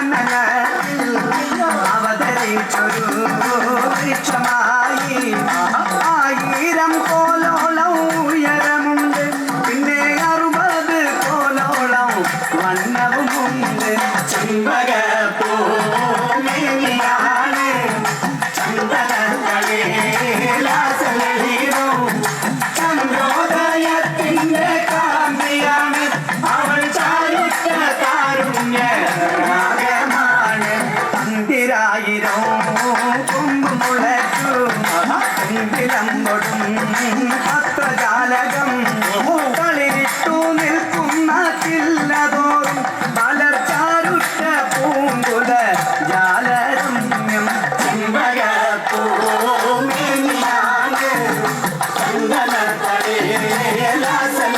കാനനത്തിൽ അവതരിച്ചൊരു വൃക്ഷമായി ആയിരം കോലോളം ഉയരമുണ്ട് പിന്നെ അറുപത് കോലോളം വണ്ണവുമുണ്ട് ചെമ്പകപ്പൂമേനിയാണ് ആയിരം കൊമ്പുമുളച്ചു വിലമ്പൊടും അത്ര ജാലകം കളിരിട്ടു നിൽക്കുന്ന ചില്ലതോറും പലർച്ചാരുറ്റ പൂങ്കുല ജാലരമ്യം ചിന്മയൂമിയാണ് ചന്ദനത്തടേ ലാസന